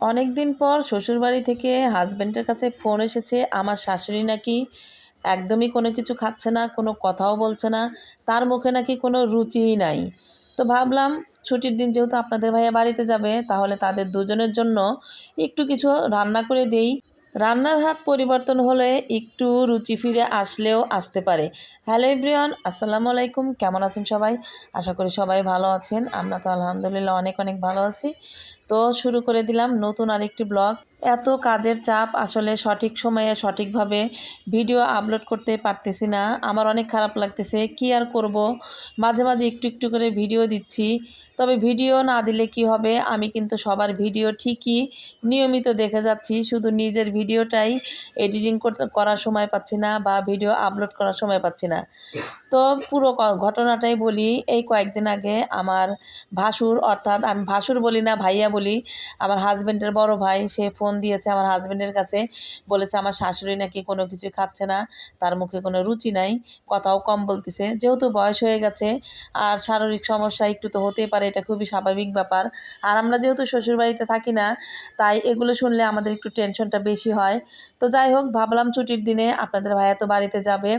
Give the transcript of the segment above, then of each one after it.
অনেক দিন পর শ্বশুরবাড়ি থেকে হাজব্যান্ডের কাছে ফোন এসেছে, আমার শাশুড়ি নাকি একদমই কোনো কিছু খাচ্ছে না, কোনো কথাও বলছে না, তার মুখে নাকি কোনো রুচিই নাই। তো ভাবলাম, ছুটির দিন যেহেতু আপনাদের ভাইয়া বাড়িতে যাবে, তাহলে তাদের দুজনের জন্য একটু কিছু রান্না করে দেই। রান্নার হাত পরিবর্তন হলে একটু রুচি ফিরে আসলেও আসতে পারে। হ্যালো এভরিওয়ান, আসসালামু আলাইকুম। কেমন আছেন সবাই? আশা করি সবাই ভালো আছেন। আমরা তো আলহামদুলিল্লাহ অনেক অনেক ভালো আছি। তো শুরু করে দিলাম নতুন আরেকটি ব্লগ। এত কাজের চাপ আসলে সঠিক সময়ে সঠিকভাবে ভিডিও আপলোড করতে পারতেছি না। আমার অনেক খারাপ লাগতেছে, কি আর করব? মাঝে মাঝে একটু একটু করে ভিডিও দিচ্ছি। তবে ভিডিও না দিলে কি হবে? আমি কিন্তু সবার ভিডিও ঠিকই নিয়মিত দেখে যাচ্ছি। শুধু নিজের ভিডিওটাই এডিটিং করার সময় পাচ্ছি না বা ভিডিও আপলোড করার সময় পাচ্ছি না। তো পুরো ঘটনাটাই বলি, এই কয়েকদিন আগে আমার ভাসুর, অর্থাৎ আমি ভাসুর বলি না, ভাইয়া বলি, আমার হাজব্যান্ডের বড় ভাই, সে ফোন দিয়েছে আমার হাজব্যান্ডের কাছে। বলেছে, আমার শাশুড়ি নাকি কোনো কিছু খাচ্ছে না, তার মুখে কোনো রুচি নাই, কথাও কম বলতেছে। যেহেতু বয়স হয়ে গেছে, আর শারীরিক সমস্যা একটু তো হতেই পারে, এটা খুবই স্বাভাবিক ব্যাপার। আর আমরা যেহেতু শ্বশুরবাড়িতে থাকি না, তাই এগুলো শুনলে আমাদের একটু টেনশনটা বেশি হয়। তো যাই হোক, ভাবলাম ছুটির দিনে আপনাদের ভাইয়া তো বাড়িতে যাবে,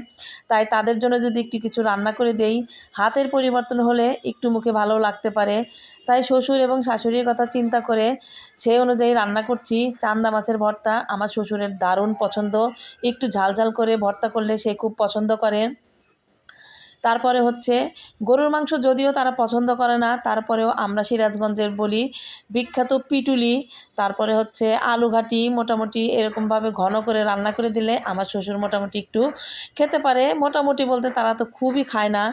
তাই তাদের জন্য যদি একটু কিছু রান্না করে দেই, হাতের পরিবর্তন হলে একটু মুখে ভালো লাগতে পারে। তাই শ্বশুর এবং শাশুড়ির কথা চিন্তা করে, সেই অনুযায়ী রান্না করছি। চান্দা মাছের ভর্তা। আমার শ্বশুরের দারুণ পছন্দ। একটু ঝাল ঝাল করে ভর্তা করলে সে খুব পছন্দ করে। তারপরে হচ্ছে গরুর মাংস যদিও তারা পছন্দ করে না তারপরেও আমরা সিরাজগঞ্জের বলি বিখ্যাত পিটুলি তারপরে হচ্ছে আলু ঘাটি মোটামুটি এরকমভাবে ঘন করে রান্না করে দিলে আমার শ্বশুর মোটামুটি একটু খেতে পারে। মোটামুটি বলতে তারা তো খুবই খায় না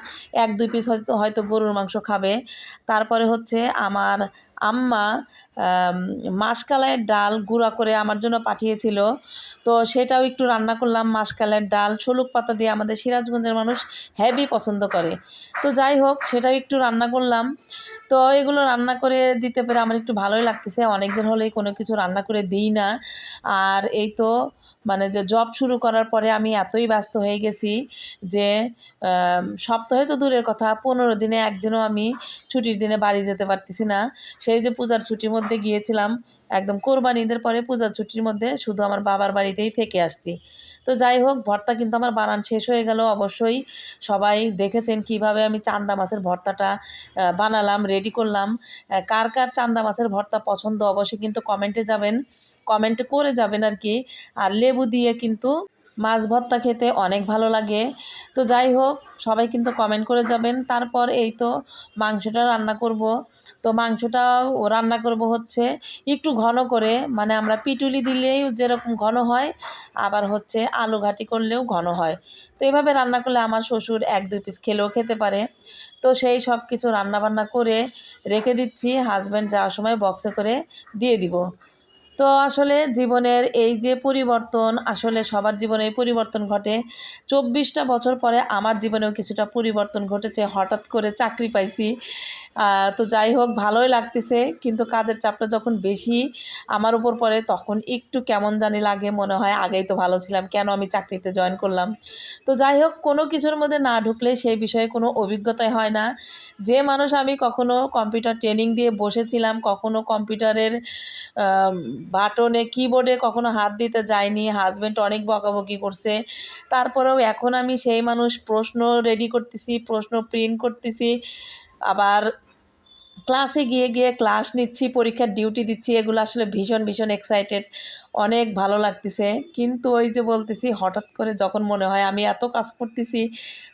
এক দুই পিস হয়তো হয়তো গরুর মাংস খাবে। তারপরে হচ্ছে আমার আম্মা আম, মাসকালাইয়ের ডাল গুঁড়া করে আমার জন্য পাঠিয়েছিল। তো সেটাও একটু রান্না করলাম মাসকালাইয়ের ডাল শলুক পাতা দিয়ে আমাদের সিরাজগঞ্জের মানুষ হেভি পছন্দ করে। তো যাই হোক সেটাও একটু রান্না করলাম। তো এগুলো রান্না করে দিতে পেরে আমার একটু ভালোই লাগতেছে। অনেক দিন হলেই কোনো কিছু রান্না করে দিই না। আর এই তো মানে যে জব শুরু করার পরে আমি এতই ব্যস্ত হয়ে গেছি যে সপ্তাহে তো দূরের কথা, পনেরো দিনে একদিনও আমি ছুটির দিনে বাড়ি যেতে পারতেছি না। সেই যে পূজার ছুটির মধ্যে গিয়েছিলাম, একদম কোরবানি ঈদের পরে পূজার ছুটির মধ্যে শুধু আমার বাবার বাড়িতেই থেকে আসছি। তো যাই হোক, ভর্তা কিন্তু আমার বানান শেষ হয়ে গেল অবশ্যই। সবাই দেখেছেন কীভাবে আমি চান্দা মাছের ভর্তাটা বানালাম রেডি করলাম। কার কার চান্দা মাছের ভর্তা পছন্দ অবশ্যই কিন্তু কমেন্টে যাবেন। কমেন্ট করে যাবেন আর কি। আর লেবু দিয়ে কিন্তু মাছ ভর্তা খেতে অনেক ভালো লাগে। তো যাই হোক, সবাই কিন্তু কমেন্ট করে যাবেন। তারপর এই তো মাংসটা রান্না করব। তো মাংসটাও রান্না করব হচ্ছে একটু ঘন করে মানে আমরা পিটুলি দিলেই যেরকম ঘন হয়, আবার হচ্ছে আলু ঘাটি করলেও ঘন হয়। তো এইভাবে রান্না করলে আমার শ্বশুর এক দুই পিস খেলেও খেতে পারে। তো সেই সব কিছু রান্না বান্না করে রেখে দিচ্ছি। হাজব্যান্ড যাওয়ার সময় বক্সে করে দিয়ে দিব। তো আসলে জীবনের এই যে পরিবর্তন, আসলে সবার জীবনে পরিবর্তন ঘটে। চব্বিশটা বছর পরে আমার জীবনেও কিছুটা পরিবর্তন ঘটেছে, হঠাৎ করে চাকরি পাইছি। তো যাই হোক, ভালোই লাগতেছে। কিন্তু কাজের চাপটা যখন বেশি আমার উপর পড়ে, তখন একটু কেমন জানি লাগে মনে হয়, আগেই তো ভালো ছিলাম, কেন আমি চাকরিতে জয়েন করলাম? তো যাই হোক, কোনো কিছুর মধ্যে না ঢুকলে সেই বিষয়ে কোনো অভিজ্ঞতাই হয় না। যে মানুষ আমি কখনো কম্পিউটার ট্রেনিং দিয়ে বসেছিলাম, কখনো কম্পিউটারের বাটনে কিবোর্ডে কখনো হাত দিতে যাইনি হাজব্যান্ড অনেক বকাবকি করছে। তারপরেও এখন আমি সেই মানুষ, প্রশ্ন রেডি করতেছি, প্রশ্ন প্রিন্ট করতেছি। আবার ক্লাসে গিয়ে গিয়ে ক্লাস নিচ্ছি, পরীক্ষার ডিউটি দিচ্ছি, এগুলো আসলে ভীষণ ভীষণ এক্সাইটেড অনেক ভালো লাগতেছে। কিন্তু ওই যে বলতেছি, হঠাৎ করে যখন মনে হয় আমি এত কাজ করতেছি,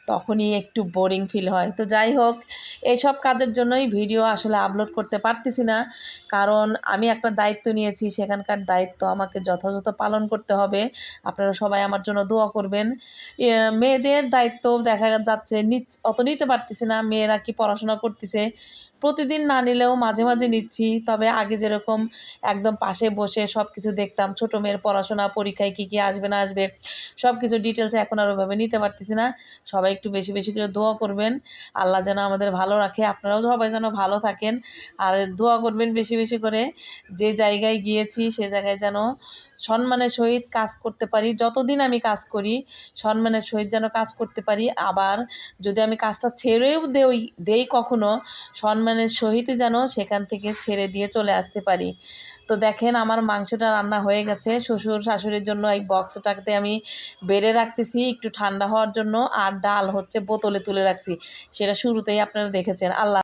তখনই একটু বোরিং ফিল হয়। তো যাই হোক এইসব কাজের জন্যই ভিডিও আসলে আপলোড করতে পারতেছি না। কারণ আমি একটা দায়িত্ব নিয়েছি, সেখানকার দায়িত্ব আমাকে যথাযথ পালন করতে হবে। আপনারা সবাই আমার জন্য দোয়া করবেন। মেয়েদের দায়িত্ব দেখা যাচ্ছে, নিচ- অত নিতে পারতেছি না, মেয়েরা কি পড়াশোনা করতেছে? প্রতিদিন না নিলেও মাঝে মাঝে নিচ্ছি, তবে আগে যেরকম একদম পাশে বসে সব কিছু দেখতাম, ছোটো মেয়ের পড়াশোনা, পরীক্ষায় কী কী আসবে না আসবে সব কিছু ডিটেলসে এখন আর ওইভাবে নিতে পারতেছি না। সবাই একটু বেশি বেশি করে দোয়া করবেন, আল্লাহ যেন আমাদের ভালো রাখে, আপনারাও সবাই যেন ভালো থাকেন, আর দোয়া করবেন বেশি বেশি করে, যে জায়গায় গিয়েছি সে জায়গায় যেন সম্মানের সহিত কাজ করতে পারি। যতদিন আমি কাজ করি, সম্মানের সহিত যেন কাজ করতে পারি। আবার যদি আমি কাজটা ছেড়েও দেই দেই কখনো, সম্মানের সহিত যেন সেখান থেকে ছেড়ে দিয়ে চলে আসতে পারি। তো দেখেন, আমার মাংসটা রান্না হয়ে গেছে। শ্বশুর শাশুড়ির জন্য এই বক্সটাতে আমি বেড়ে রাখতেছি একটু ঠান্ডা হওয়ার জন্য। আর ডাল হচ্ছে বোতলে তুলে রাখছি। সেটা শুরুতেই আপনারা দেখেছেন। আল্লাহ